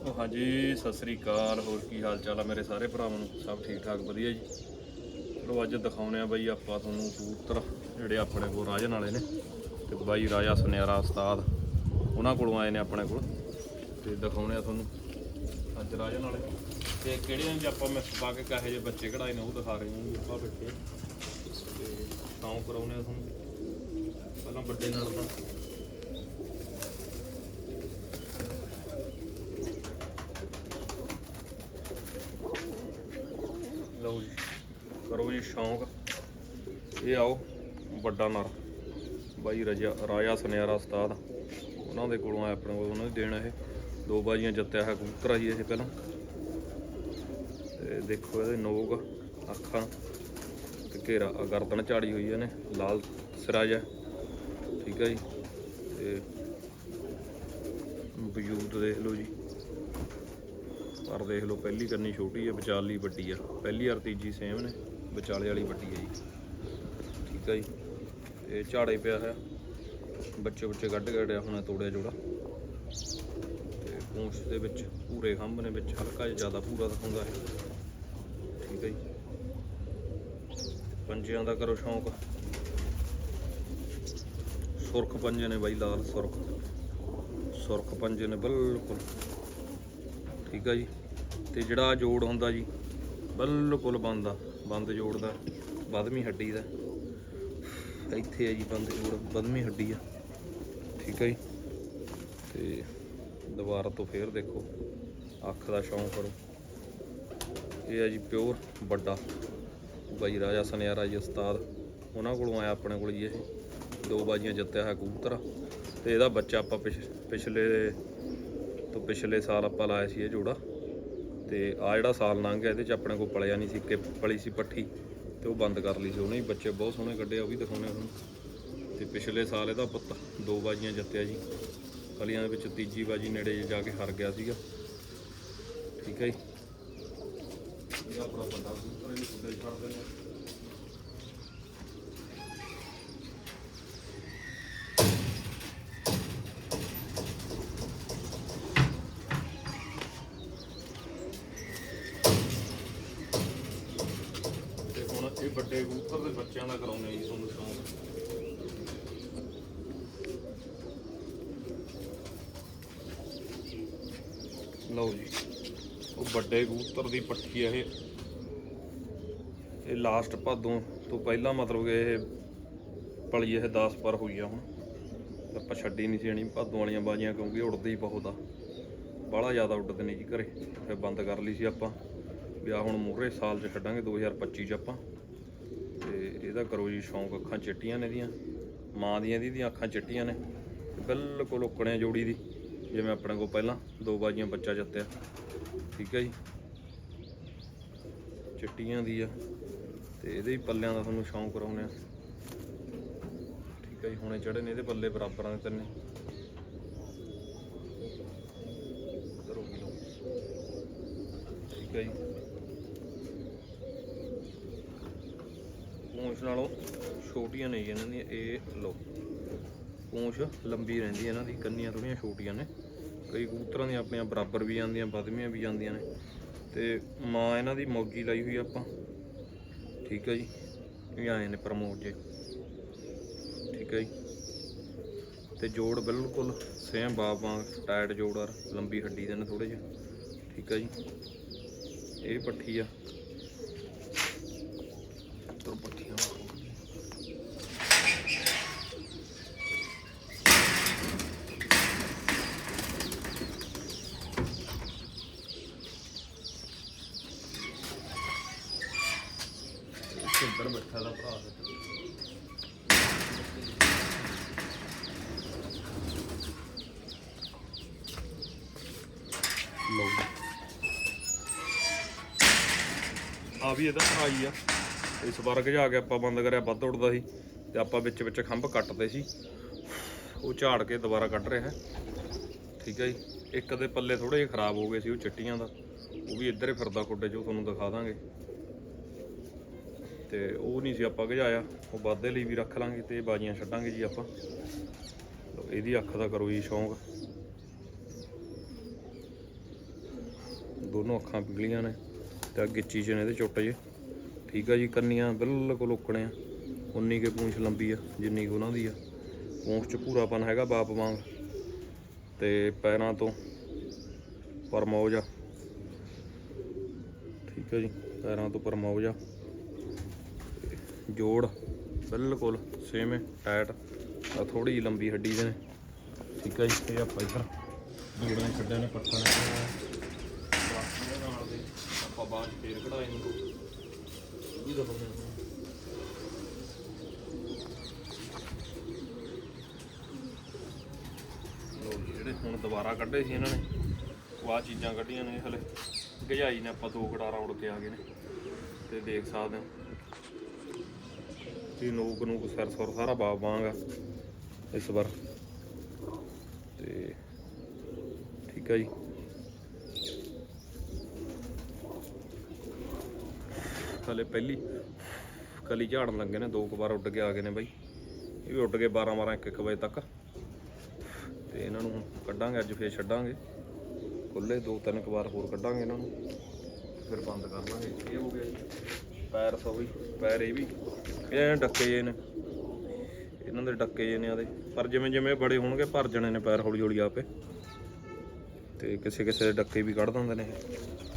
ਉਹ ਹਾਂਜੀ, ਸਤਿ ਸ੍ਰੀ ਅਕਾਲ। ਹੋਰ ਕੀ ਹਾਲ ਚਾਲ ਆ ਮੇਰੇ ਸਾਰੇ ਭਰਾਵਾਂ ਨੂੰ? ਸਭ ਠੀਕ ਠਾਕ, ਵਧੀਆ ਜੀ। ਚਲੋ ਅੱਜ ਦਿਖਾਉਣੇ ਆ ਬਾਈ ਆਪਾਂ ਤੁਹਾਨੂੰ ਕਬੂਤਰ, ਜਿਹੜੇ ਆਪਣੇ ਕੋਲ ਰਾਜਨ ਵਾਲੇ ਨੇ। ਤੇ ਬਾਈ ਰਾਜਾ ਸੁਨਿਆਰਾ ਉਸਤਾਦ, ਉਹਨਾਂ ਕੋਲੋਂ ਆਏ ਨੇ ਆਪਣੇ ਕੋਲ। ਤੇ ਦਿਖਾਉਣੇ ਆ ਤੁਹਾਨੂੰ ਅੱਜ ਰਾਜਨ ਵਾਲੇ। ਤੇ ਕਿਹੜੀਆਂ ਜੀ ਆਪਾਂ ਮੈਂ ਪਾ ਕੇ ਕਹੇ ਜੇ ਬੱਚੇ ਕਢਾਏ ਨੇ, ਉਹ ਦਿਖਾ ਰਹੇ ਹਾਂ ਜੀ ਆਪਾਂ ਬੈਠੇ। ਤੇ ਤਾਂ ਕਰਾਉਣੇ ਆ ਤੁਹਾਨੂੰ। ਪਹਿਲਾਂ ਵੱਡੇ ਨਾਲ ਤਾਂ ਲਓ ਜੀ ਕਰੋ ਜੀ ਸ਼ੌਂਕ, ਇਹ ਆਓ ਵੱਡਾ ਨਰ। ਬਾਈ ਰਜਾ ਰਾਜਾ ਸੁਨਿਆਰਾ ਉਸਤਾਦ। ਉਹਨਾਂ ਦੇ ਕੋਲੋਂ ਆਇਆ ਆਪਣੇ ਕੋਲ, ਉਹਨਾਂ ਨੇ ਦੇਣਾ ਇਹ। ਦੋ ਬਾਜੀਆਂ ਜੱਤਿਆ ਹੈ ਕਬੂਤਰ ਹੀ ਇਹ ਪਹਿਲਾਂ। ਤੇ ਦੇਖੋ ਇਹਦੇ ਨੋਕ, ਅੱਖਾਂ ਤੇ ਘੇਰਾ ਗਰਦਨ ਝਾੜੀ ਹੋਈ ਇਹਨੇ, ਲਾਲ ਸਿਰਾ ਜਿਹਾ। ਠੀਕ ਹੈ ਜੀ। ਤੇ ਵਜੂਦ ਦੇਖ ਲਓ ਜੀ। ਪਰ ਦੇਖ ਲਓ, ਪਹਿਲੀ ਕਰਨੀ ਛੋਟੀ ਹੈ ਵਿਚਾਲੀ ਵੱਡੀ ਆ। ਪਹਿਲੀ ਔਰ ਤੀਜੀ ਸੇਮ ਨੇ। ਵਿਚਾਲੇ ਵਾਲੀ ਵੱਡੀ ਹੈ ਜੀ। ਠੀਕ ਹੈ ਜੀ। ਇਹ ਝਾੜੇ ਪਿਆ ਹੈ ਬੱਚੇ ਬੱਚੇ ਕੱਢ ਕੇ ਡਿਆ ਹੁਣ ਤੋੜਿਆ ਜੋੜਾ। ਤੇ ਪੂੰਛ ਦੇ ਵਿੱਚ ਪੂਰੇ ਖੰਭ ਨੇ ਵਿੱਚ, ਹਲਕਾ ਜਿਹਾ ਜ਼ਿਆਦਾ ਪੂਰਾ ਦਿਖਾਉਂਦਾ ਹੈ। ਠੀਕ ਹੈ ਜੀ। ਪੰਜਿਆਂ ਦਾ ਕਰੋ ਸ਼ੌਂਕ। ਸੁਰਖ ਪੰਜੇ ਨੇ ਬਾਈ, ਲਾਲ ਸੁਰਖ। ਸੁਰਖ ਪੰਜੇ ਨੇ ਬਿਲਕੁਲ। ਠੀਕ ਆ ਜੀ। ਤੇ ਜਿਹੜਾ ਜੋੜ ਹੁੰਦਾ ਜੀ, ਬਿਲਕੁਲ ਬੰਦ ਬੰਦ ਜੋੜ ਦਾ ਵਧਵੀਂ ਹੱਡੀ ਦਾ। ਇੱਥੇ ਹੈ ਜੀ ਬੰਦ ਜੋੜ ਵਧਵੀਂ ਹੱਡੀ ਆ। ਠੀਕ ਹੈ ਜੀ। ਤੇ ਦੁਬਾਰਾ ਤੋਂ ਫੇਰ ਦੇਖੋ, ਅੱਖ ਦਾ ਸ਼ੌਂਕ ਕਰੋ। ਇਹ ਹੈ ਜੀ ਪਿਓਰ ਵੱਡਾ। ਬਾਈ ਰਾਜਾ ਸੁਨਿਆਰਾ ਜੀ ਉਸਤਾਦ, ਉਹਨਾਂ ਕੋਲੋਂ ਆਇਆ ਆਪਣੇ ਕੋਲ ਜੀ ਇਹ। ਦੋ ਬਾਜੀਆਂ ਜਿੱਤਿਆ ਹੈ ਕਬੂਤਰ ਤੇ ਇਹਦਾ ਬੱਚਾ ਆਪਾਂ ਪਿਛ- ਪਿਛਲੇ ਤੋਂ ਪਿਛਲੇ ਸਾਲ ਆਪਾਂ ਲਾਇਆ ਸੀ ਇਹ ਜੋੜਾ। ਤੇ ਆ ਜਿਹੜਾ ਸਾਲ ਲੰਘ ਗਿਆ, ਇਹਦੇ ਚ ਆਪਣੇ ਕੋਲ ਪਲਿਆ ਨਹੀਂ ਸੀ, ਕਿ ਪਲੀ ਸੀ ਪੱਠੀ ਤੇ ਉਹ ਬੰਦ ਕਰ ਲਈ ਸੀ ਉਹਨੇ ਬੱਚੇ ਬਹੁਤ ਸੋਹਣੇ ਕੱਢੇ ਆ, ਉਹ ਵੀ ਦਿਖਾਉਣੇ ਆ ਤੁਹਾਨੂੰ। ਤੇ ਪਿਛਲੇ ਸਾਲ ਇਹਦਾ ਪੁੱਤ ਦੋ ਬਾਜੀਆਂ ਜਿੱਤਿਆ ਜੀ। ਕਲੀਆਂ ਦੇ ਵਿੱਚ ਤੀਜੀ ਬਾਜੀ ਨੇੜੇ ਜਾ ਕੇ ਹਾਰ ਗਿਆ ਸੀਗਾ। ਠੀਕ ਹੈ ਜੀ। ਇਹ ਆਪਣਾ ਵੱਡਾ ਕਬੂਤਰ ਇਹਨੂੰ ਖੁੱਡੇ ਛੱਡ ਦਿੰਦੇ ਆ ਤੇ ਹੁਣ ਇਹ ਵੱਡੇ ਕਬੂਤਰ ਦੇ ਬੱਚਿਆਂ ਦਾ ਕਰਾਉਣੇ ਜੀ ਤੁਹਾਨੂੰ ਸ਼ੌਂਕ। ਲਓ ਜੀ, ਉਹ ਵੱਡੇ ਕਬੂਤਰ ਦੀ ਪੱਠੀ ਹੈ ਇਹ। ਇਹ ਲਾਸਟ ਭਾਦੋਂ ਤੋਂ ਪਹਿਲਾਂ ਮਤਲਬ ਕਿ ਇਹ ਪਲੀ ਇਹ 10 ਪਰ ਹੋਈ ਆ ਹੁਣ। ਆਪਾਂ ਛੱਡੀ ਨਹੀਂ ਸੀ ਜਾਣੀ, ਭਾਦੋਂ ਵਾਲੀਆਂ ਬਾਜੀਆਂ ਕਿਉਂਕਿ ਉੜਦੇ ਹੀ ਬਹੁਤ ਆ। ਬਾਹਲਾ ਜ਼ਿਆਦਾ ਉੱਡਦੇ ਨੇ ਜੀ ਘਰੇ, ਫਿਰ ਬੰਦ ਕਰ ਲਈ ਸੀ ਆਪਾਂ। ਵੀ ਆਹ ਹੁਣ ਮੂਹਰੇ, ਸਾਲ ਚ ਕੱਢਾਂਗੇ 2025 ਚ ਆਪਾਂ। ਤੇ ਕਰੋ ਜੀ, ਸ਼ੌਂਕ ਅੱਖਾਂ ਚਿੱਟੀਆਂ ਨੇ ਇਹਦੀਆਂ। ਮਾਂ ਦੀਆਂ ਇਹਦੀ ਦੀਆਂ ਅੱਖਾਂ ਚਿੱਟੀਆਂ ਨੇ। ਬਿਲਕੁਲ ਉਕੜਿਆ ਜੋੜੀ ਦੀ, ਜਿਵੇਂ ਆਪਣੇ ਕੋਲ ਪਹਿਲਾਂ ਦੋ ਬਾਜੀਆਂ ਬੱਚਾ ਜਿੱਤਿਆ। ਠੀਕ ਹੈ ਜੀ। ਚਿੱਟੀਆਂ ਦੀ ਆ। ਤੇ ਇਹਦੇ ਹੀ ਪੱਲਿਆਂ ਦਾ ਤੁਹਾਨੂੰ ਸ਼ੌਂਕ ਕਰਾਉਣੇ ਆ ਠੀਕ ਹੈ ਜੀ, ਹੁਣੇ ਚੜੇ ਨੇ ਇਹਦੇ ਪੱਲੇ ਬਰਾਬਰਾਂ ਦੇ ਤਿੰਨੇ। ਠੀਕ ਹੈ ਜੀ। ਪੂੰਛ ਨਾਲੋਂ ਛੋਟੀਆਂ ਨੇ ਜੀ ਇਹਨਾਂ ਦੀਆਂ, ਇਹ ਲਓ, ਪੂੰਛ ਲੰਬੀ ਰਹਿੰਦੀ ਹੈ ਇਹਨਾਂ ਦੀ, ਕੰਨੀਆਂ ਥੋੜੀਆਂ ਛੋਟੀਆਂ ਨੇ, ਕਈ ਕਬੂਤਰਾਂ ਦੀਆਂ ਆਪਣੀਆਂ ਬਰਾਬਰ ਵੀ ਜਾਂਦੀਆਂ ਵੱਧਵੀਆਂ ਵੀ ਜਾਂਦੀਆਂ ਨੇ, ਤੇ ਮਾਂ ਇਹਨਾਂ ਦੀ ਮੌਜੀ ਲਾਈ ਹੋਈ ਆਪਾਂ, ਠੀਕ ਹੈ ਜੀ, ਇਹ ਆਏ ਨੇ ਪ੍ਰਮੋਟ ਜੇ, ਠੀਕ ਹੈ ਜੀ, ਤੇ ਜੋੜ ਬਿਲਕੁਲ ਸੇਮ ਬਾਪ ਵਾਂਗ ਟਾਇਟ ਜੋੜ ਆ ਲੰਬੀ ਹੱਡੀ ਦੇ ਨੇ ਥੋੜੇ ਜਿਹੇ, ਠੀਕ ਹੈ ਜੀ, ਇਹ ਪੱਠੀ ਆ ਤੋਂ ਪੱਠੀਆਂ ਇੱਧਰ ਬੈਠਾ ਦਾ ਭਰਾ ਸਾਡਾ। ਲਓ ਜੀ। ਆ ਵੀ ਇਹਦਾ ਭਰਾ ਹੀ ਆ। ਇਸ ਵਾਰ ਜਾ ਕੇ ਆਪਾਂ ਬੰਦ ਕਰਿਆ, ਵੱਧ ਉੱਡਦਾ ਸੀ ਤੇ ਆਪਾਂ ਵਿੱਚ ਵਿੱਚ ਖੰਭ ਕੱਟਦੇ ਸੀ। ਉਹ ਝਾੜ ਕੇ ਦੁਬਾਰਾ ਕੱਢ ਰਿਹਾ ਹੈ। ਠੀਕ ਹੈ ਜੀ। ਇੱਕ ਦੇ ਪੱਲੇ ਥੋੜੇ ਜਿਹੇ ਖਰਾਬ ਹੋ ਗਏ ਸੀ ਉਹ ਚਿੱਟੀਆਂ ਦਾ। ਉਹ ਵੀ ਇੱਧਰ ਫਿਰਦਾ ਕੁੱਡੇ 'ਚ ਉਹ ਤੁਹਾਨੂੰ ਦਿਖਾ ਦਾਂਗੇ। ਤੇ ਉਹ ਨਹੀਂ ਸੀ ਆਪਾਂ ਗਜਾਇਆ ਉਹ ਵਾਧੇ ਲਈ ਵੀ ਰੱਖ ਲਾਂਗੇ ਤੇ ਬਾਜੀਆਂ ਛੱਡਾਂਗੇ ਜੀ ਆਪਾਂ। ਇਹਦੀ ਅੱਖ ਦਾ ਕਰੋ ਜੀ ਸ਼ੌਂਕ। ਦੋਨੋਂ ਅੱਖਾਂ ਪਿਗਲੀਆਂ ਨੇ। ਤੇ ਆ ਗਿੱਚੀ ਚ ਨੇ ਇਹਦੇ ਚੁੱਟ ਜੇ। ਠੀਕ ਆ ਜੀ, ਕੰਨੀਆਂ ਬਿਲਕੁਲ ਉੱਕਣੇ ਆ। ਉਨੀ ਕੇ ਪੂੰਛ ਲੰਬੀ ਆ, ਜਿੰਨੀ ਕੁ ਉਹਨਾਂ ਦੀ ਆ। ਪੂੰਛ ਚ ਪੂਰਾਪਨ ਹੈਗਾ ਬਾਪ ਵਾਂਗ। ਤੇ ਪੈਰਾਂ ਤੋਂ ਪਰਮੌਜ ਆ। ਠੀਕ ਹੈ ਜੀ, ਪੈਰਾਂ ਤੋਂ ਪਰਮੌਜ ਆ। ਤੇ ਜੋੜ ਬਿਲਕੁਲ ਸੇਮ ਹੈ ਟਾਇਟ ਆ ਥੋੜੀ ਜਿਹੀ ਲੰਬੀ ਹੱਡੀ ਦੇ ਨੇ। ਠੀਕ ਹੈ ਜੀ, ਇਹ ਆਪਾਂ ਇੱਧਰ ਜੋੜਾਂ ਛੱਡਿਆ ਨੇ ਪੱਟਾਂ ਨੇ। ਬਾਅਦ 'ਚ ਫੇਰ ਕਢਾਈ ਨੂੰ। ਇਹ ਵੀ ਦਿਖਾਉਂਦੇ ਹਾਂ ਲੋ ਜੀ ਜਿਹੜੇ ਹੁਣ ਦੁਬਾਰਾ ਕੱਢੇ ਸੀ ਇਹਨਾਂ ਨੇ ਉਹ ਆਹ ਚੀਜ਼ਾਂ ਕੱਢੀਆਂ ਨੇ ਹਲੇ। ਗਜਾਈ ਨੇ ਆਪਾਂ ਦੋ ਗੜਾਰਾ ਉੜ ਕੇ ਆ ਗਏ ਨੇ ਤੇ ਦੇਖ ਸਕਦੇ ਹੋ। ਤੇ ਨੋਕ ਨੂੰ ਸਰ ਸਰ ਸਾਰਾ ਬਾਬ ਵਾਂਗਾ ਇਸ ਵਾਰ। ਤੇ ਠੀਕ ਹੈ ਜੀ। ਹਲੇ ਪਹਿਲੀ ਕਲੀ ਝਾੜਨ ਲੱਗੇ ਨੇ, ਦੋ ਕੁ ਵਾਰ ਉੱਡ ਕੇ ਆ ਗਏ ਨੇ ਬਾਈ। ਇਹ ਵੀ ਉੱਡ ਗਏ 12 12 1 1 ਵਜੇ ਤੱਕ। ਤੇ ਇਹਨਾਂ ਨੂੰ ਕੱਢਾਂਗੇ, ਅੱਜ ਫੇਰ ਛੱਡਾਂਗੇ। ਖੁੱਲੇ ਦੋ ਤਿੰਨ ਕੁ ਵਾਰ ਹੋਰ ਕੱਢਾਂਗੇ ਇਹਨਾਂ ਨੂੰ। ਫਿਰ ਬੰਦ ਕਰ ਦਾਂਗੇ ਇਹ ਹੋ ਗਿਆ ਜੀ, ਪੈਰ ਸੋ ਵੀ, ਪੈਰ ਇਹ ਵੀ। ਇਹ ਡੱਕੇ ਜੇ ਨੇ। ਇਹਨਾਂ ਦੇ ਡੱਕੇ ਜੇ ਨੇ ਆਦੇ ਪਰ ਜਿਵੇਂ ਜਿਵੇਂ ਬੜੇ ਹੋਣਗੇ, ਭਰ ਜਾਣੇ ਨੇ ਪੈਰ ਹੌਲੀ ਹੌਲੀ ਆਪੇ। ਤੇ ਕਿਸੇ ਕਿਸੇ ਦੇ ਡੱਕੇ ਵੀ ਕੱਢ ਦਿੰਦੇ ਨੇ ਇਹ।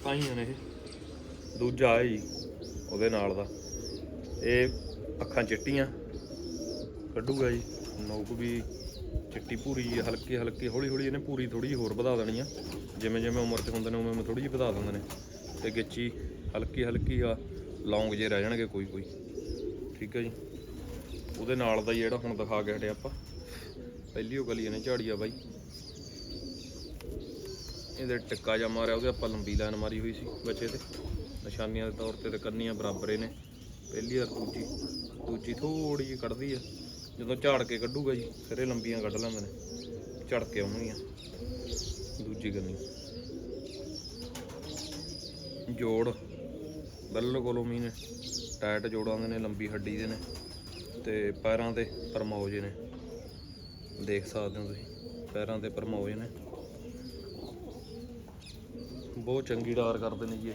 ਸ਼ਲਕਾਂ ਹੀ ਨੇ ਇਹ ਦੂਜਾ ਹੈ ਜੀ, ਉਹਦੇ ਨਾਲ ਦਾ। ਇਹ ਅੱਖਾਂ ਚਿੱਟੀਆਂ ਕੱਢੂਗਾ ਜੀ। ਨੋਕ ਵੀ ਚਿੱਟੀ ਪੂਰੀ ਜਿਹੀ ਹਲਕੀ ਹਲਕੀ, ਹੌਲੀ ਹੌਲੀ ਇਹਨੇ ਪੂਰੀ ਥੋੜੀ ਜਿਹੀ ਹੋਰ ਵਧਾ ਦੇਣੀ ਆ। ਜਿਵੇਂ ਜਿਵੇਂ ਉਮਰ 'ਚ ਹੁੰਦੇ ਨੇ, ਉਵੇਂ ਉਵੇਂ ਥੋੜੀ ਜਿਹੀ ਵਧਾ ਦਿੰਦੇ ਨੇ। ਤੇ ਗਿੱਚੀ ਹਲਕੀ ਹਲਕੀ ਆ, ਲੌਂਗ ਜੇ ਰਹਿ ਜਾਣਗੇ ਕੋਈ ਕੋਈ। ਠੀਕ ਹੈ ਜੀ। ਉਹਦੇ ਨਾਲ ਦਾ ਹੀ ਜਿਹੜਾ ਹੁਣ ਦਿਖਾ ਕੇ ਹਟੇ ਆਪਾਂ। ਪਹਿਲੀ ਉਹ ਗਲੀ ਇਹਨੇ ਝਾੜੀ ਆ ਬਾਈ। ਇਹਦੇ ਟਿੱਕਾ ਜਾਂ ਮਾਰਿਆ, ਉਹਦੇ ਆਪਾਂ ਲੰਬੀ ਲਾਈਨ ਮਾਰੀ ਹੋਈ ਸੀ ਬੱਚੇ ਤੇ। ਨਿਸ਼ਾਨੀਆਂ ਦੇ ਤੌਰ ਤੇ ਤੇ ਕੰਨੀਆਂ ਬਰਾਬਰ ਨੇ ਪਹਿਲੀ ਔਰ ਦੂਜੀ ਦੂਜੀ ਥੋੜੀ ਜਿਹੀ ਕੱਢਦੀ ਆ। ਜਦੋਂ ਝਾੜ ਕੇ ਕੱਢੂਗਾ ਜੀ, ਫਿਰ ਇਹ ਲੰਬੀਆਂ ਕੱਢ ਲੈਂਦੇ ਨੇ। ਝੜ ਕੇ ਆਉਣਗੀਆਂ। ਦੂਜੀ ਕੰਨੀ। ਜੋੜ। ਬਿਲਕੁਲ ਉਮੀ ਨੇ। ਟਾਇਟ ਜੋੜਾਂ ਦੇ ਨੇ, ਲੰਬੀ ਹੱਡੀ ਦੇ ਨੇ। ਤੇ ਪੈਰਾਂ ਤੇ ਪਰਮੌਜ ਨੇ। ਦੇਖ ਸਕਦੇ ਹੋ ਤੁਸੀਂ, ਪੈਰਾਂ ਤੇ ਪਰਮੌਜ ਨੇ। ਬਹੁਤ ਚੰਗੀ ਡਾਰ ਕਰਦੇ ਨੇ ਜੀ ਇਹ।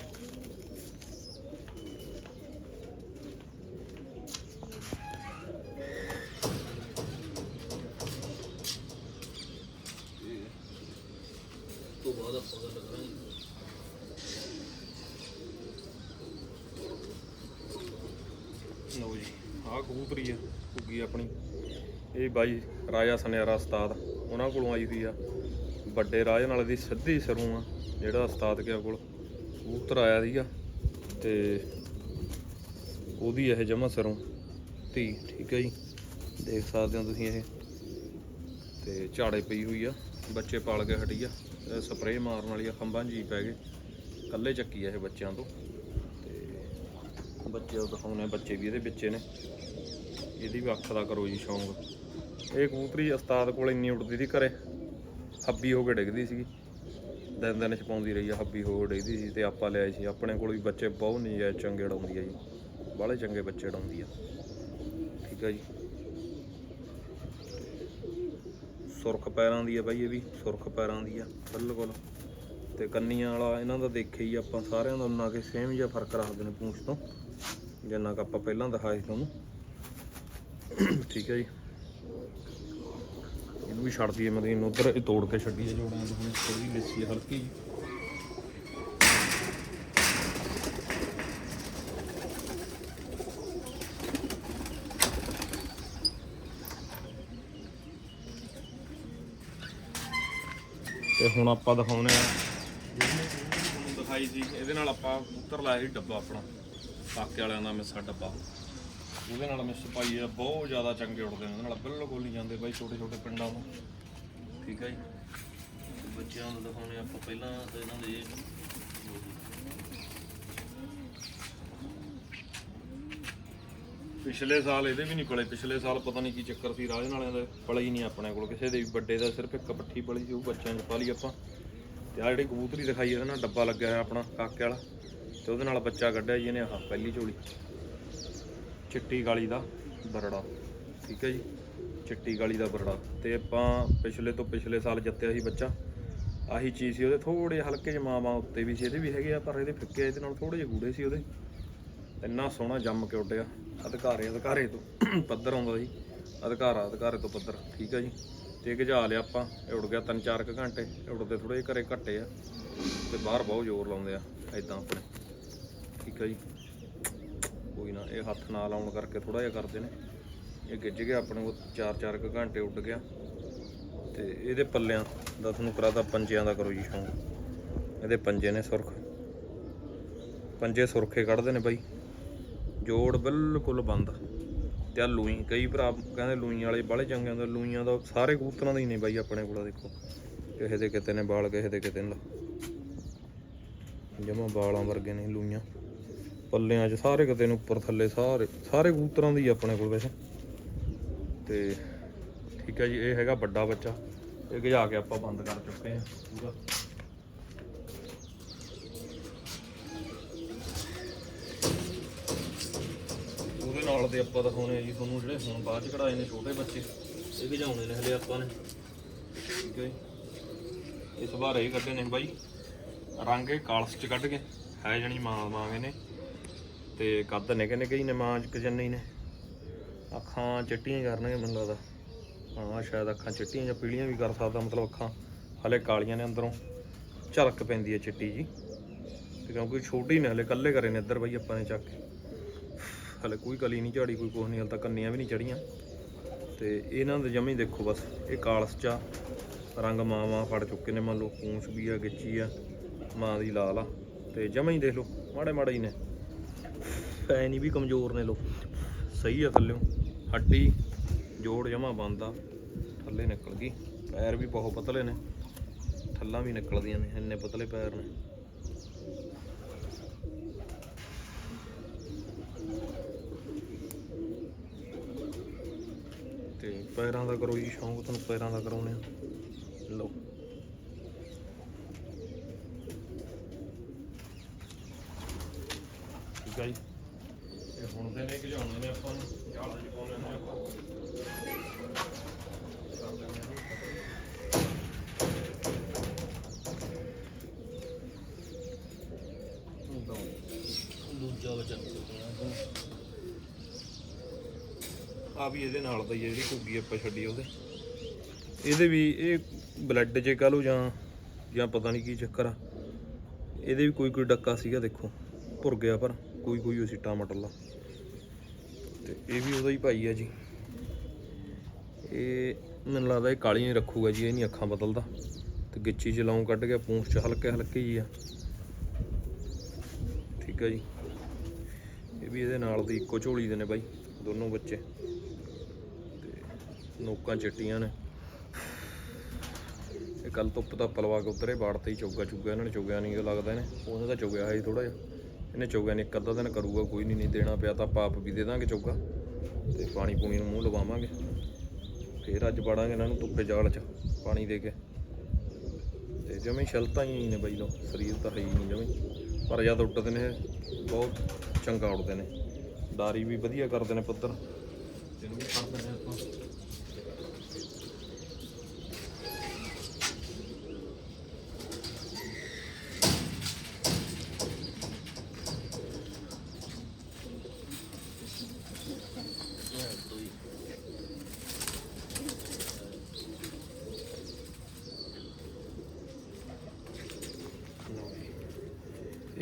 ਲਓ ਜੀ, ਆਹ ਕਬੂਤਰੀ ਆ, ਘੁੱਗੀ ਆਪਣੀ। ਇਹ ਬਾਈ ਰਾਜਾ ਸਨਿਆਰਾ ਉਸਤਾਦ, ਉਹਨਾਂ ਕੋਲੋਂ ਆਈ ਹੋਈ ਆ। ਵੱਡੇ ਰਾਜ ਨਾਲ ਦੀ ਸਿੱਧੀ ਸਰੋਂ ਆ। ਜਿਹੜਾ ਉਸਤਾਦ ਗਿਆ ਕੋਲ ਕਬੂਤਰ ਆਇਆ ਸੀਗਾ ਤੇ ਉਹਦੀ ਇਹ ਜਮਾ ਸਰੋਂ ਧੀ, ਠੀਕ ਹੈ ਜੀ? ਦੇਖ ਸਕਦੇ ਹੋ ਤੁਸੀਂ ਇਹ। ਤੇ ਝਾੜੇ ਪਈ ਹੋਈ ਆ, ਬੱਚੇ ਪਾਲ ਕੇ ਹਟੀ ਆ। ਸਪਰੇਅ ਮਾਰਨ ਵਾਲੀ ਆ, ਖੰਭਾਂ ਜੀ ਪੈ ਗਏ। ਕੱਲੇ ਚੱਕੀ ਆ ਇਹ ਬੱਚਿਆਂ ਤੋਂ। ਤੇ ਬੱਚੇ ਉਹ ਦਿਖਾਉਣੇ ਬੱਚੇ ਵੀ ਇਹਦੇ ਵਿੱਚੇ ਨੇ। ਇਹਦੀ ਵੀ ਅੱਖ ਦਾ ਕਰੋ ਜੀ ਸ਼ੌਂਕ। ਇਹ ਕਬੂਤਰੀ ਉਸਤਾਦ ਕੋਲ ਇੰਨੀ ਉੱਡਦੀ ਸੀ ਘਰੇ। ਹੱਬੀ ਹੋ ਕੇ ਡਿੱਗਦੀ ਸੀਗੀ। ਦਿਨ ਦਿਨ ਛਪਾਉਂਦੀ ਰਹੀ ਆ, ਹੱਬੀ ਹੋ ਕੇ ਸੀ ਤੇ ਆਪਾਂ ਲਿਆਏ ਸੀ। ਆਪਣੇ ਕੋਲ ਵੀ ਬੱਚੇ ਬਹੁਤ ਨਜਾਇਜ਼ ਚੰਗੇ ਉਡਾਉਂਦੀ ਆ ਜੀ। ਬਾਹਲੇ ਚੰਗੇ ਬੱਚੇ ਉਡਾਉਂਦੀ ਆ। ਠੀਕ ਆ ਜੀ। ਸੁਰਖ ਪੈਰਾਂ ਦੀ ਆ ਬਾਈ ਇਹ ਵੀ, ਸੁਰਖ ਪੈਰਾਂ ਦੀ ਆ, ਬਿਲਕੁਲ। ਤੇ ਕੰਨੀਆਂ ਵਾਲਾ, ਇਹਨਾਂ ਦਾ ਦੇਖਿਆ ਹੀ ਆਪਾਂ ਸਾਰਿਆਂ ਦਾ, ਉਹਨਾਂ ਕੇ ਸੇਮ ਜਿਹਾ ਫ਼ਰਕ ਰੱਖਦੇ ਨੇ ਪੂੰਛ ਤੋਂ। ਜਿੰਨਾ ਕਿ ਆਪਾਂ ਪਹਿਲਾਂ ਦਿਖਾਇਆ ਸੀ ਤੁਹਾਨੂੰ। ਠੀਕ ਹੈ ਜੀ। ਇਹਨੂੰ ਵੀ ਛੱਡ ਦਈਏ ਮਤਲਬ ਇਹਨੂੰ ਉਧਰ ਇਹ ਤੋੜ ਕੇ ਛੱਡੀਏ ਜੋੜਾਂ ਨੂੰ ਥੋੜੀ ਲੱਸੀ ਆ ਹਲਕੀ ਤੇ ਹੁਣ ਆਪਾਂ ਦਿਖਾਉਨੇ ਆ ਦਿਖਾਈ ਸੀ, ਇਹਦੇ ਨਾਲ ਆਪਾਂ ਕਬੂਤਰ ਲਾਇਆ ਸੀ ਡੱਬਾ ਆਪਣਾ। ਪਾਕੇ ਵਾਲਿਆਂ ਦਾ ਮਿੱਸਾ ਡੱਬਾ। ਉਹਦੇ ਨਾਲ ਮਿਸ ਪਾਈ ਆ, ਬਹੁਤ ਜ਼ਿਆਦਾ ਚੰਗੇ ਉੜਦੇ ਨੇ, ਉਹਦੇ ਨਾਲ ਬਿਲਕੁਲ ਨਹੀਂ ਜਾਂਦੇ ਬਾਈ ਛੋਟੇ ਛੋਟੇ ਪਿੰਡਾਂ ਨੂੰ। ਠੀਕ ਹੈ ਜੀ? ਬੱਚਿਆਂ ਨੂੰ ਦਿਖਾਉਣੇ ਆਪਾਂ ਪਹਿਲਾਂ ਤਾਂ ਇਹਨਾਂ ਦੇ ਪਿਛਲੇ ਸਾਲ ਇਹਦੇ ਵੀ ਨਹੀਂ ਪਲੇ, ਪਿਛਲੇ ਸਾਲ ਪਤਾ ਨਹੀਂ ਕੀ ਚੱਕਰ ਸੀ ਰਾਜਨ ਵਾਲਿਆਂ ਦਾ ਪਲੇ ਹੀ ਨਹੀਂ ਆਪਣੇ ਕੋਲ, ਕਿਸੇ ਦੇ ਵੀ ਵੱਡੇ ਦਾ ਸਿਰਫ ਇੱਕ ਪੱਠੀ ਪਲੀ ਸੀ, ਉਹ ਬੱਚਿਆਂ 'ਚ ਪਾ ਲਈ ਆਪਾਂ। ਤੇ ਆ ਜਿਹੜੀ ਕਬੂਤਰੀ ਦਿਖਾਈ ਇਹਦੇ ਨਾਲ ਡੱਬਾ ਲੱਗਿਆ ਹੋਇਆ ਆਪਣਾ, ਕਾਕੇ ਵਾਲਾ। ਤੇ ਉਹਦੇ ਨਾਲ ਬੱਚਾ ਕੱਢਿਆ ਜੀ, ਇਹਨੇ ਆਹ ਪਹਿਲੀ ਝੋਲੀ। ਚਿੱਟੀ ਗਾਲੀ ਦਾ ਬਰੜਾ, ਠੀਕ ਹੈ ਜੀ? ਚਿੱਟੀ ਗਾਲੀ ਦਾ ਬਰੜਾ। ਤੇ ਆਪਾਂ ਪਿਛਲੇ ਤੋਂ ਪਿਛਲੇ ਸਾਲ ਜਿੱਤਿਆ ਸੀ ਬੱਚਾ। ਆਹੀ ਚੀਜ਼ ਸੀ ਉਹਦੇ ਥੋੜੇ ਹਲਕੇ ਜਿਹੇ ਮਾਵਾਂ ਉੱਤੇ ਵੀ ਸੀ, ਇਹਦੇ ਵੀ ਹੈਗੇ ਆ, ਪਰ ਇਹਦੇ ਫਿੱਕੇ ਇਹਦੇ ਨਾਲ ਥੋੜੇ ਜਿਹੇ ਗੂੜੇ ਸੀ ਉਹਦੇ। ਇੰਨਾ ਸੋਹਣਾ ਜੰਮ ਕੇ ਉੱਡਿਆ ਅਧਿਕਾਰੇ ਅਧਿਕਾਰੇ ਤੋਂ ਪੱਧਰ ਆਉਂਦਾ ਜੀ ਅਧਿਕਾਰਾ ਅਧਿਕਾਰੇ ਤੋਂ ਪੱਧਰ, ਠੀਕ ਹੈ ਜੀ? ਤੇ ਗਜਾ ਲਿਆ ਆਪਾਂ, ਇਹ ਉੱਡ ਗਿਆ ਤਿੰਨ ਚਾਰ ਕੁ ਘੰਟੇ, ਇਹ ਉੱਡਦੇ ਥੋੜੇ ਜਿਹੇ ਘਰੇ ਘੱਟੇ ਆ। ਤੇ ਬਾਹਰ ਬਹੁਤ ਜ਼ੋਰ ਲਾਉਂਦੇ ਆ ਐਦਾਂ ਆਪਣੇ, ਠੀਕ ਹੈ ਜੀ? ਕੋਈ ਨਾ। ਇਹ ਹੱਥ ਨਾਲ ਆਉਣ ਕਰਕੇ ਥੋੜਾ ਜਿਹਾ ਕਰਦੇ ਨੇ। ਇਹ ਗਿੱਜ ਗਿਆ ਆਪਣੇ ਕੋਲ, ਚਾਰ ਚਾਰ ਕੁ ਘੰਟੇ ਉੱਡ ਗਿਆ। ਤੇ ਇਹਦੇ ਪੱਲਿਆਂ ਦਾ ਤੁਹਾਨੂੰ ਕਰਾਤਾ ਪੰਜਿਆਂ ਦਾ ਕਰੋ ਜੀ ਸ਼ੌਂਕ। ਇਹਦੇ ਪੰਜੇ ਨੇ ਸੁਰਖ। ਪੰਜੇ ਸੁਰਖੇ ਕੱਢਦੇ ਨੇ ਬਾਈ। ਜੋੜ ਬਿਲਕੁਲ ਬੰਦ। ਤੇ ਆ ਲੂਈ, ਕਈ ਭਰਾ ਕਹਿੰਦੇ ਲੂਈਆਂ ਵਾਲੇ ਬਾਲੇ ਚੰਗੇ ਹੁੰਦੇ। ਲੂਈਆਂ ਦਾ ਸਾਰੇ ਕਬੂਤਰਾਂ ਦੇ ਹੀ ਨੇ ਬਾਈ ਆਪਣੇ ਕੋਲ ਦੇਖੋ। ਕਿਸੇ ਦੇ ਕਿਤੇ ਨੇ ਬਾਲ, ਕਿਸੇ ਦੇ ਕਿਤੇ ਨੇ ਜਮਾ ਬਾਲਾਂ ਵਰਗੇ ਨੇ ਲੂਈਆਂ। ਪੱਲਿਆਂ 'ਚ, ਸਾਰੇ ਕਿਤੇ ਨੂੰ ਉੱਪਰ ਥੱਲੇ, ਸਾਰੇ ਸਾਰੇ ਕਬੂਤਰਾਂ ਦੀ ਆਪਣੇ ਕੋਲ ਵੈਸੇ। ਤੇ ਠੀਕ ਹੈ ਜੀ, ਇਹ ਹੈਗਾ ਵੱਡਾ ਬੱਚਾ। ਇਹ ਗਜਾ ਕੇ ਆਪਾਂ ਬੰਦ ਕਰ ਚੁੱਕੇ ਹਾਂ ਪੂਰਾ। ਉਹਦੇ ਨਾਲ ਦੇ ਆਪਾਂ ਦਿਖਾਉਣੇ ਆ ਜੀ ਤੁਹਾਨੂੰ ਜਿਹੜੇ ਹੁਣ ਬਾਅਦ ਚ ਕਢਾਏ ਨੇ ਛੋਟੇ ਬੱਚੇ। ਇਹ ਗਜਾਉਣੇ ਨੇ ਹਲੇ ਆਪਾਂ ਨੇ। ਠੀਕ ਹੈ ਜੀ। ਇਸ ਵਾਰ ਇਹ ਕੱਢੇ ਨੇ ਬਾਈ। ਰੰਗ ਕਾਲਸ ਚ ਕੱਢ ਕੇ, ਹੈ ਜਣੀ ਮਾਂ ਮਾਂਗੇ ਨੇ ਤੇ ਕੱਦ ਨਿੱਕੇ ਨਿੱਕੇ ਹੀ ਨੇ, ਮਾਂ ਚ ਕਜੰਨੇ ਨੇ। ਅੱਖਾਂ ਚਿੱਟੀਆਂ ਕਰਨਗੇ ਮੈਨੂੰ ਲੱਗਦਾ। ਹਾਂ, ਸ਼ਾਇਦ ਅੱਖਾਂ ਚਿੱਟੀਆਂ ਜਾਂ ਪੀਲੀਆਂ ਵੀ ਕਰ ਸਕਦਾ, ਮਤਲਬ ਅੱਖਾਂ ਹਲੇ ਕਾਲੀਆਂ ਨੇ ਅੰਦਰੋਂ। ਝਲਕ ਪੈਂਦੀ ਹੈ ਚਿੱਟੀ ਜੀ ਤੇ ਕਿਉਂਕਿ ਛੋਟੀ ਨੇ, ਹਲੇ ਕੱਲੇ ਕਰੇ ਨੇ ਇੱਧਰ ਬਈ ਆਪਾਂ ਨੇ ਚੱਕ ਕੇ। ਹਲੇ ਕੋਈ ਕਲੀ ਨਹੀਂ ਝਾੜੀ, ਕੋਈ ਕੁਛ ਨਹੀਂ, ਹਲੇ ਤਾਂ ਕੰਨੀਆਂ ਵੀ ਨਹੀਂ ਚੜੀਆਂ। ਤੇ ਇਹਨਾਂ ਦੇ ਜਮੀ ਦੇਖੋ ਬਸ, ਇਹ ਕਾਲਸ ਚਾ ਰੰਗ ਮਾਂ ਮਾਂ ਫੜ ਚੁੱਕੇ ਨੇ, ਮੰਨ ਲਓ ਪੂੰਛ ਵੀ ਆ, ਗਿੱਚੀ ਆ, ਮਾਂ ਦੀ ਲਾਲ ਆ। ਤੇ ਜਮਾ ਹੀ ਦੇਖ ਲਓ, ਮਾੜੇ ਮਾੜੇ ਹੀ ਨੇ। ਐ ਨਹੀਂ ਵੀ ਕਮਜ਼ੋਰ ਨੇ ਲੋ ਸਹੀ ਆ ਥੱਲਿਓ। ਹੱਡੀ ਜੋੜ ਜਮਾ ਬੰਦਾ ਥੱਲੇ ਨਿਕਲ ਗਈ। ਪੈਰ ਵੀ ਬਹੁਤ ਪਤਲੇ ਨੇ। ਥੱਲਾਂ ਵੀ ਨਿਕਲਦੀਆਂ ਨੇ। ਇੰਨੇ ਪਤਲੇ ਪੈਰ ਨੇ। ਤੇ ਪੈਰਾਂ ਦਾ ਕਰੋ ਜੀ ਸ਼ੌਂਕ, ਤੁਹਾਨੂੰ ਪੈਰਾਂ ਦਾ ਕਰਾਉਣੇ ਆ। ਲਓ। ਠੀਕ ਆ ਜੀ। ਆ ਵੀ ਇਹਦੇ ਨਾਲ ਦਾ ਜਿਹੜੀ ਘੁੱਗੀ ਆਪਾਂ ਛੱਡੀ ਉਹਦੇ। ਇਹਦੇ ਵੀ, ਇਹ ਬਲੱਡ ਜੇ ਕਹ ਲਓ ਜਾਂ ਜਾਂ ਪਤਾ ਨਹੀਂ ਕੀ ਚੱਕਰ ਆ। ਇਹਦੇ ਵੀ ਕੋਈ ਕੋਈ ਡੱਕਾ ਸੀਗਾ ਦੇਖੋ, ਭੁਰ ਗਿਆ ਪਰ ਕੋਈ ਕੋਈ ਉਹ ਸਿੱਟਾ ਮਟਲਾ ਤੇ ਇਹ ਵੀ ਉਹਦਾ ਹੀ ਭਾਈ ਆ ਜੀ। ਇਹ ਮੈਨੂੰ ਲੱਗਦਾ ਇਹ ਕਾਲੀਆਂ ਨਹੀਂ ਰੱਖੂਗਾ ਜੀ, ਇਹ ਨਹੀਂ ਅੱਖਾਂ ਬਦਲਦਾ। ਤੇ ਗਿੱਚੀ ਚ ਲਾਉਂ ਕੱਢ ਗਿਆ ਪੂੰਛ ਚ ਹਲਕੇ ਹਲਕੇ ਜੀ ਆ। ਠੀਕ ਹੈ ਜੀ। ਇਹ ਵੀ ਇਹਦੇ ਨਾਲ ਦੀ ਇੱਕੋ ਝੋਲੀ ਦੇ ਨੇ ਬਾਈ, ਦੋਨੋਂ ਬੱਚੇ। ਤੇ ਨੋਕਾਂ ਚਿੱਟੀਆਂ ਨੇ। ਇਹ ਕੱਲ ਧੁੱਪ ਦਾ ਪਲਵਾ ਕੇ ਉਤਰੇ ਬਾੜ ਤੇ ਹੀ ਚੋਗਾ ਚੁੱਗਾ, ਇਹਨਾਂ ਨੇ ਚੁਗਿਆ ਨਹੀਂ ਲੱਗਦਾ ਇਹਨੇ। ਉਹਨੇ ਤਾਂ ਚੁਗਿਆ ਹੈ ਥੋੜਾ ਜਿਹਾ। ਇਹਨੇ ਚੁਗਿਆ ਨੇ ਇੱਕ ਅੱਧਾ ਦਿਨ ਕਰੂਗਾ, ਕੋਈ ਨਹੀਂ ਨਹੀਂ ਦੇਣਾ ਪਿਆ ਤਾਂ ਪਾਪ ਵੀ ਦੇ ਦਾਂਗੇ ਚੋਗਾ। ਤੇ ਪਾਣੀ ਪੂਣੀ ਨੂੰ ਮੂੰਹ ਲਵਾਵਾਂਗੇ। ਫੇਰ ਅੱਜ ਪਾੜਾਂਗੇ ਇਹਨਾਂ ਨੂੰ ਧੁੱਪੇ ਜਾਲ 'ਚ, ਪਾਣੀ ਦੇ ਕੇ। ਤੇ ਜਮੇ ਛਲਤਾਂ ਹੀ ਨੇ ਬਈ ਲੋ ਸਰੀਰ ਤਾਂ ਹੈ ਹੀ ਨਹੀਂ ਜਮੇ। ਪਰ ਜਦ ਉੱਡਦੇ ਨੇ, ਬਹੁਤ ਚੰਗਾ ਉੱਡਦੇ ਨੇ। ਡਾਰੀ ਵੀ ਵਧੀਆ ਕਰਦੇ ਨੇ ਪੁੱਤਰ। ਜਿਹਨੂੰ ਵੀ ਕਰਦੇ ਨੇ ਆਪਾਂ।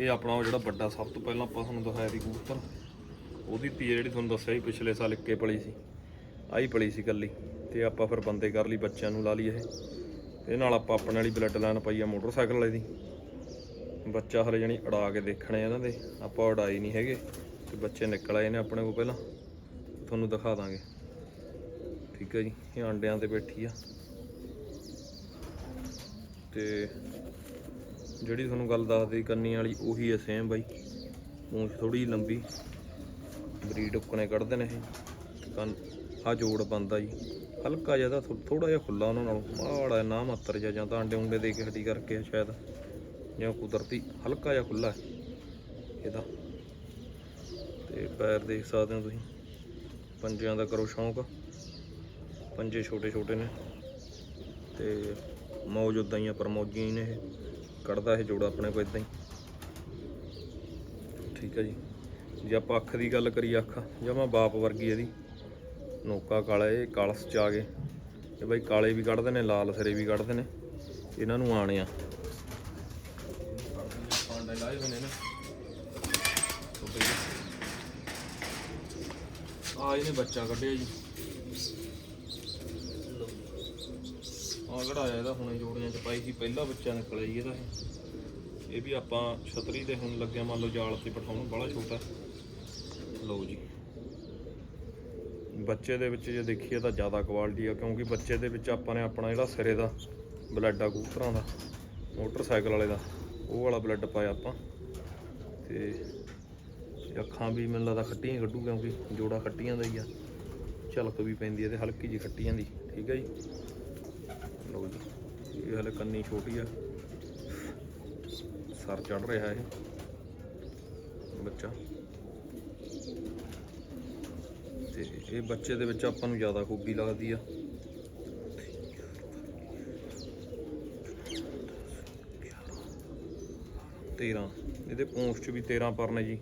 ਇਹ ਆਪਣਾ ਉਹ ਜਿਹੜਾ ਵੱਡਾ ਸਭ ਤੋਂ ਪਹਿਲਾਂ ਆਪਾਂ ਤੁਹਾਨੂੰ ਦਿਖਾਇਆ ਸੀ ਕਬੂਤਰ। ਉਹਦੀ ਧੀ ਜਿਹੜੀ ਤੁਹਾਨੂੰ ਦੱਸਿਆ ਸੀ, ਪਿਛਲੇ ਸਾਲ ਇੱਕੇ ਪਲੀ ਸੀ। ਆਹੀ ਪਲੀ ਸੀ ਕੱਲੀ ਤੇ ਆਪਾਂ ਫਿਰ ਬੰਦੇ ਕਰ ਲਈ, ਬੱਚਿਆਂ ਨੂੰ ਲਾ ਲਈ ਇਹ। ਇਹ ਨਾਲ ਆਪਾਂ ਆਪਣੇ ਵਾਲੀ ਬਲੱਡ ਲਾਈਨ ਪਾਈ ਆ ਮੋਟਰਸਾਈਕਲ ਵਾਲੇ ਦੀ। ਬੱਚਾ ਹਲੇ ਜਾਣੀ ਉਡਾ ਕੇ ਦੇਖਣੇ ਆ ਇਹਨਾਂ ਦੇ। ਆਪਾਂ ਉਡਾਈ ਨਹੀਂ ਹੈਗੇ। ਤੇ ਬੱਚੇ ਨਿਕਲ ਆਏ ਨੇ ਆਪਣੇ ਕੋਲ ਪਹਿਲਾਂ। ਤੁਹਾਨੂੰ ਦਿਖਾ ਦਾਂਗੇ। ਠੀਕ ਹੈ ਜੀ, ਇਹ ਆਂਡਿਆਂ ਤੇ ਬੈਠੀ ਆ। ਤੇ ਜਿਹੜੀ ਤੁਹਾਨੂੰ ਗੱਲ ਦੱਸਦੀ ਕੰਨੀ ਵਾਲੀ, ਉਹੀ ਹੈ ਸੇਮ ਬਾਈ। ਪੂੰਛ ਥੋੜੀ ਲੰਬੀ। ਬਰੀਡ ਉੱਕਣੇ ਕੱਢਦੇ ਨੇ ਇਹ। ਕੰਨ ਆ ਜੋੜ ਬੰਦਾ ਜੀ। ਹਲਕਾ ਜਿਹਾ ਤਾਂ ਥੋੜਾ ਜਿਹਾ ਖੁੱਲਾ ਉਹਨਾਂ ਨਾਲੋਂ। ਮਾੜਾ ਜਿਹਾ ਨਾ ਮਾਤਰ ਜਿਹਾ, ਜਾਂ ਤਾਂ ਆਂਡੇ ਉਂਡੇ ਦੇ ਕੇ ਹੱਡੀ ਕਰਕੇ ਸ਼ਾਇਦ। ਜਾਂ ਕੁਦਰਤੀ, ਹਲਕਾ ਜਿਹਾ ਖੁੱਲਾ ਇਹਦਾ। ਤੇ ਪੈਰ ਦੇਖ ਸਕਦੇ ਹੋ ਤੁਸੀਂ। ਪੰਜਿਆਂ ਦਾ ਕਰੋ ਸ਼ੌਂਕ। ਪੰਜੇ ਛੋਟੇ ਛੋਟੇ ਨੇ। ਤੇ ਮੌਜ ਉਦਾਂ ਹੀ ਆ, ਪਰ ਮੌਜੀਆਂ ਹੀ ਨੇ ਇਹ। ਕੱਢਦਾ ਇਹ ਜੋੜਾ ਆਪਣੇ ਕੋਲ ਇਦਾਂ ਹੀ। ਠੀਕ ਹੈ ਜੀ। ਜੇ ਆਪਾਂ ਅੱਖ ਦੀ ਗੱਲ ਕਰੀਏ, ਅੱਖ ਜਮਾ ਬਾਪ ਵਰਗੀ ਇਹਦੀ। ਨੋਕਾ ਕਾਲਾ, ਇਹ ਕਾਲਸ ਚ ਆ ਗਏ ਇਹ ਬਾਈ ਕਾਲੇ ਵੀ ਕੱਢਦੇ ਨੇ, ਲਾਲ ਸਿਰੇ ਵੀ ਕੱਢਦੇ ਨੇ। ਇਹਨਾਂ ਨੂੰ ਆਣੇ ਆ। ਪਾਂਡੇ ਲਾਏ ਹੋਏ ਨੇ ਆ ਇਹਨੇ ਬੱਚਾ ਕੱਢਿਆ ਜੀ। ਆ ਕਢਾਇਆ ਇਹਦਾ ਹੁਣੇ ਜੋੜੀਆਂ ਚ ਪਾਈ ਸੀ, ਪਹਿਲਾ ਬੱਚਾ ਨਿਕਲਿਆ ਜੀ ਇਹਦਾ ਇਹ। ਵੀ ਆਪਾਂ ਛਤਰੀ ਤੇ ਹੁਣ ਲੱਗਿਆ ਮੰਨ ਲਓ ਜਾਲ ਤੇ ਪਠਾਉਣ ਬੜਾ ਛੋਟਾ ਲਓ ਜੀ। ਬੱਚੇ ਦੇ ਵਿੱਚ ਜੇ ਦੇਖੀਏ ਤਾਂ ਜ਼ਿਆਦਾ ਕੁਆਲਿਟੀ ਆ, ਕਿਉਂਕਿ ਬੱਚੇ ਦੇ ਵਿੱਚ ਆਪਾਂ ਨੇ ਆਪਣਾ ਜਿਹੜਾ ਸਿਰੇ ਦਾ ਬਲੱਡ ਆ, ਕਬੂਤਰਾਂ ਦਾ, ਮੋਟਰਸਾਈਕਲ ਵਾਲੇ ਦਾ, ਉਹ ਵਾਲਾ ਬਲੱਡ ਪਾਇਆ ਆਪਾਂ। ਤੇ ਅੱਖਾਂ ਵੀ ਮੈਨੂੰ ਲੱਗਦਾ ਖੱਟੀਆਂ ਕੱਢੂ ਕਿਉਂਕਿ ਜੋੜਾ ਖੱਟੀਆਂ ਦਾ ਹੀ ਆ। ਝਲਕ ਵੀ ਪੈਂਦੀ ਹੈ ਤੇ ਹਲਕੀ ਜੀ ਖੱਟੀਆਂ ਦੀ, ਠੀਕ ਹੈ ਜੀ? ਲਓ ਜੀ। ਇਹ ਹਲੇ ਕੰਨੀ ਛੋਟੀ ਆ। ਸਰ ਚੜ ਰਿਹਾ ਇਹ। ਬੱਚਾ। ਤੇ ਇਹ ਬੱਚੇ ਦੇ ਵਿੱਚ ਆਪਾਂ ਨੂੰ ਜ਼ਿਆਦਾ ਖੂਬੀ ਲੱਗਦੀ ਆ। ਤੇਰਾਂ। ਇਹਦੇ ਪੂੰਛ ਚ ਵੀ 13 ਪਰ ਨੇ ਜੀ।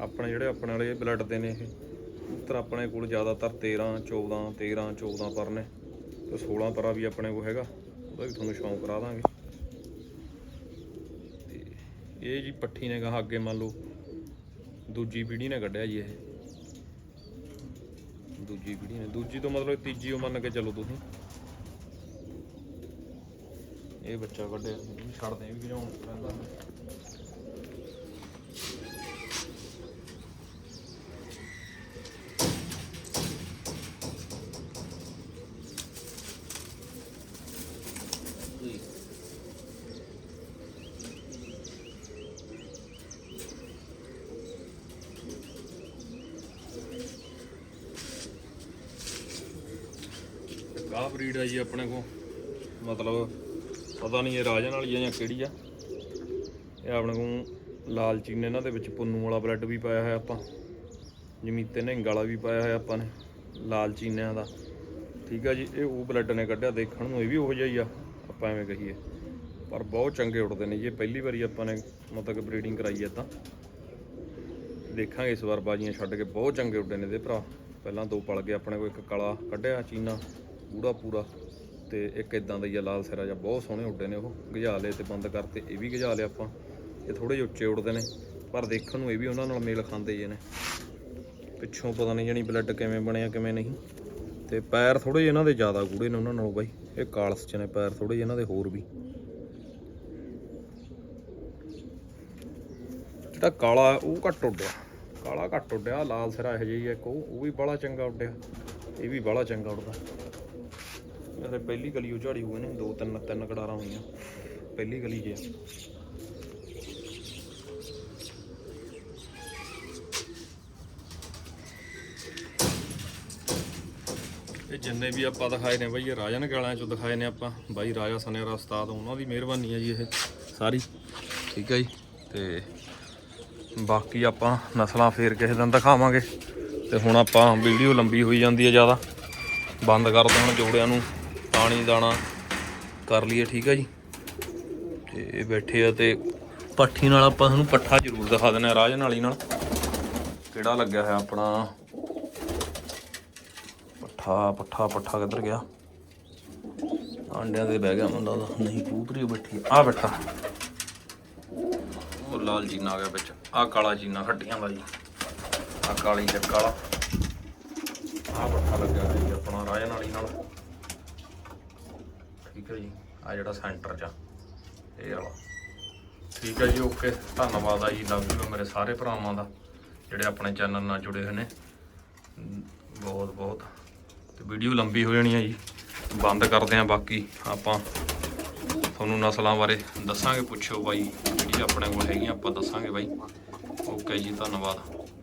ਆਪਣੇ ਜਿਹੜੇ ਆਪਣੇ ਵਾਲੇ ਬਲੱਡ ਦੇ ਨੇ ਇਹ। ਕਬੂਤਰ ਆਪਣੇ ਕੋਲ ਜ਼ਿਆਦਾਤਰ 13 14 13 14 ਪਰ ਨੇ ਤੇ 16 ਪਰਾ ਵੀ ਆਪਣੇ ਕੋਲ ਹੈਗਾ, ਉਹਦਾ ਵੀ ਤੁਹਾਨੂੰ ਸ਼ੌਂਕ ਕਰਾ ਦਾਂਗੇ। ਤੇ ਇਹ ਜੀ ਪੱਠੀ ਨੇ ਕਹਾ ਅੱਗੇ ਮੰਨ ਲਓ, ਦੂਜੀ ਪੀੜੀ ਨੇ ਕੱਢਿਆ ਜੀ ਇਹ। ਦੂਜੀ ਪੀੜੀ ਨੇ, ਦੂਜੀ ਤੋਂ ਮਤਲਬ ਤੀਜੀ ਉਹ ਮੰਨ ਕੇ ਚੱਲੋ ਤੁਸੀਂ। ਇਹ ਬੱਚਾ ਕੱਢਿਆ ਛੱਡਦੇ ਵੀ ਕਿਉਂ ਰਹਿੰਦਾ। ਆਹ ਬਰੀਡ ਆ ਜੀ ਆਪਣੇ ਕੋ ਮਤਲਬ ਪਤਾ ਨਹੀਂ ਇਹ ਰਾਜਨ ਵਾਲੀ ਆ ਜਾਂ ਕਿਹੜੀ ਆ। ਇਹ ਆਪਣੇ ਕੋ ਲਾਲ ਚੀਨੇ ਇਹਨਾਂ ਦੇ ਵਿੱਚ ਪੁੰਨੂ ਵਾਲਾ ਬਲੱਡ ਵੀ ਪਾਇਆ ਹੋਇਆ ਆਪਾਂ। ਜਮੀਤੇ ਨਿੰਗ ਵਾਲਾ ਵੀ ਪਾਇਆ ਹੋਇਆ ਆਪਾਂ ਨੇ, ਲਾਲ ਚੀਨਿਆਂ ਦਾ। ਠੀਕ ਆ ਜੀ, ਇਹ ਉਹ ਬਲੱਡ ਨੇ ਕੱਢਿਆ, ਦੇਖਣ ਨੂੰ ਇਹ ਵੀ ਉਹੋ ਜਿਹਾ ਹੀ ਆ, ਆਪਾਂ ਐਵੇਂ ਕਹੀਏ। ਪਰ ਬਹੁਤ ਚੰਗੇ ਉੱਡਦੇ ਨੇ ਜੀ ਪਹਿਲੀ ਵਾਰੀ ਆਪਾਂ ਨੇ ਮਤਲਬ ਕਿ ਬਰੀਡਿੰਗ ਕਰਾਈ ਹੈ ਤਾਂ। ਦੇਖਾਂਗੇ ਇਸ ਵਾਰ ਬਾਜੀਆਂ ਛੱਡ ਕੇ, ਬਹੁਤ ਚੰਗੇ ਉੱਡੇ ਨੇ ਇਹਦੇ ਭਰਾ। ਪਹਿਲਾਂ ਦੋ ਪਲ ਗਏ, ਆਪਣੇ ਕੋਲ ਇੱਕ ਕਾਲਾ ਕੱਢਿਆ ਚੀਨਾ। ਪੂਰਾ ਪੂਰਾ ਤੇ ਇੱਕ ਇਦਾਂ ਦਾ ਹੀ ਆ, ਲਾਲ ਸਿਰਾ ਜਿਹਾ, ਬਹੁਤ ਸੋਹਣੇ ਉੱਡੇ ਨੇ ਉਹ। ਗਜਾ ਲਏ ਤੇ ਬੰਦ ਕਰਤੇ, ਇਹ ਵੀ ਗਜਾ ਲਿਆ ਆਪਾਂ। ਇਹ ਥੋੜੇ ਜਿਹੇ ਉੱਚੇ ਉੱਡਦੇ ਨੇ, ਪਰ ਦੇਖਣ ਨੂੰ ਇਹ ਵੀ ਉਹਨਾਂ ਨਾਲ ਮੇਲ ਖਾਂਦੇ ਜੇ ਨੇ। ਪਿੱਛੋਂ ਪਤਾ ਨਹੀਂ ਜਣੀ ਬਲੱਡ ਕਿਵੇਂ ਬਣਿਆ, ਕਿਵੇਂ ਨਹੀਂ। ਤੇ ਪੈਰ ਥੋੜੇ ਜਿਹੇ ਇਹਨਾਂ ਦੇ ਜ਼ਿਆਦਾ ਗੂੜੇ ਨੇ ਉਹਨਾਂ ਨਾਲੋਂ ਬਾਈ। ਇਹ ਕਾਲਸ ਚ ਨੇ ਪੈਰ ਥੋੜੇ ਜਿਹੇ ਇਹਨਾਂ ਦੇ ਹੋਰ ਵੀ। ਜਿਹੜਾ ਕਾਲਾ, ਉਹ ਘੱਟ ਉੱਡਿਆ। ਕਾਲਾ ਘੱਟ ਉੱਡਿਆ, ਲਾਲ ਸਿਰਾ ਇਹੋ ਜਿਹੀ ਹੈ ਇੱਕ, ਉਹ ਉਹ ਵੀ ਬੜਾ ਚੰਗਾ ਉੱਡਿਆ। ਇਹ ਵੀ ਬੜਾ ਚੰਗਾ ਉੱਡਦਾ। ਵੈਸੇ ਪਹਿਲੀ ਗਲੀ ਉਹ ਝਾੜੀ ਹੋਏ ਨੇ, ਦੋ ਤਿੰਨ ਤਿੰਨ ਕੜਾਰਾਂ ਹੋਈਆਂ। ਪਹਿਲੀ ਗਲੀ ਜੇ ਆ। ਇਹ ਜਿੰਨੇ ਵੀ ਆਪਾਂ ਦਿਖਾਏ ਨੇ ਬਾਈ, ਇਹ ਰਾਜਨ ਗਾਲਾਂ ਚੋਂ ਦਿਖਾਏ ਨੇ ਆਪਾਂ। ਬਾਈ ਰਾਜਾ ਸਨੇਰਾ ਉਸਤਾਦ, ਉਹਨਾਂ ਦੀ ਮਿਹਰਬਾਨੀ ਹੈ ਜੀ ਇਹ ਸਾਰੀ। ਠੀਕ ਹੈ ਜੀ? ਤੇ ਬਾਕੀ ਆਪਾਂ ਨਸਲਾਂ ਫੇਰ ਕਿਸੇ ਦਿਨ ਦਿਖਾਵਾਂਗੇ। ਤੇ ਹੁਣ ਆਪਾਂ ਵੀਡੀਓ ਲੰਬੀ ਹੋਈ ਜਾਂਦੀ ਹੈ ਜ਼ਿਆਦਾ। ਬੰਦ ਕਰ ਦੇਣ ਜੋੜਿਆਂ ਨੂੰ। ਪਾਣੀ ਦਾਣਾ ਕਰ ਲਈਏ, ਠੀਕ ਆ ਜੀ? ਤੇ ਬੈਠੇ ਆ ਤੇ ਪੱਠੀ ਨਾਲ ਆਪਾਂ ਤੁਹਾਨੂੰ ਪੱਠਾ ਜ਼ਰੂਰ ਦਿਖਾ ਦਿੰਦੇ ਆ ਰਾਜਨ ਵਾਲੀ ਨਾਲ। ਕਿਹੜਾ ਲੱਗਿਆ ਹੋਇਆ ਆਪਣਾ? ਪੱਠਾ ਪੱਠਾ ਪੱਠਾ ਕਿੱਧਰ ਗਿਆ? ਆਂਡਿਆਂ ਦੇ ਬਹਿ ਗਿਆ ਮੈਨੂੰ ਲੱਗਦਾ ਨਹੀਂ, ਕਬੂਤਰੀ ਬੈਠੀ ਆ। ਬੈਠਾ। ਉਹ ਲਾਲ ਜੀਨਾ ਆ ਗਿਆ ਵਿੱਚ। ਆ ਕਾਲਾ ਜੀਨਾ ਖੱਟੀਆਂ ਦਾ ਜੀ ਆ ਕਾਲੀ ਤੇ ਕਾਲਾ। ਆ ਪੱਠਾ ਲੱਗਿਆ ਹੋਇਆ ਆਪਣਾ ਰਾਜਨ ਨਾਲੀ ਨਾਲ। ਠੀਕ ਹੈ ਜੀ ਆ ਜਿਹੜਾ ਸੈਂਟਰ 'ਚ ਆ, ਇਹ ਵਾਲਾ। ਠੀਕ ਹੈ ਜੀ ਓਕੇ ਧੰਨਵਾਦ ਆ ਜੀ ਲਵ ਯੂ ਮੇਰੇ ਸਾਰੇ ਭਰਾਵਾਂ ਦਾ, ਜਿਹੜੇ ਆਪਣੇ ਚੈਨਲ ਨਾਲ ਜੁੜੇ ਹੋਏ ਨੇ। ਬਹੁਤ ਬਹੁਤ। ਤੇ ਵੀਡੀਓ ਲੰਬੀ ਹੋ ਜਾਣੀ ਹੈ ਜੀ, ਬੰਦ ਕਰਦੇ ਆ ਬਾਕੀ, ਆਪਾਂ ਤੁਹਾਨੂੰ ਨਸਲਾਂ ਬਾਰੇ ਦੱਸਾਂਗੇ, ਪੁੱਛਿਓ ਬਾਈ, ਜਿਹੜੀ ਆਪਣੇ ਕੋਲ ਹੈਗੀਆਂ, ਆਪਾਂ ਦੱਸਾਂਗੇ ਬਾਈ। ਓਕੇ ਜੀ, ਧੰਨਵਾਦ।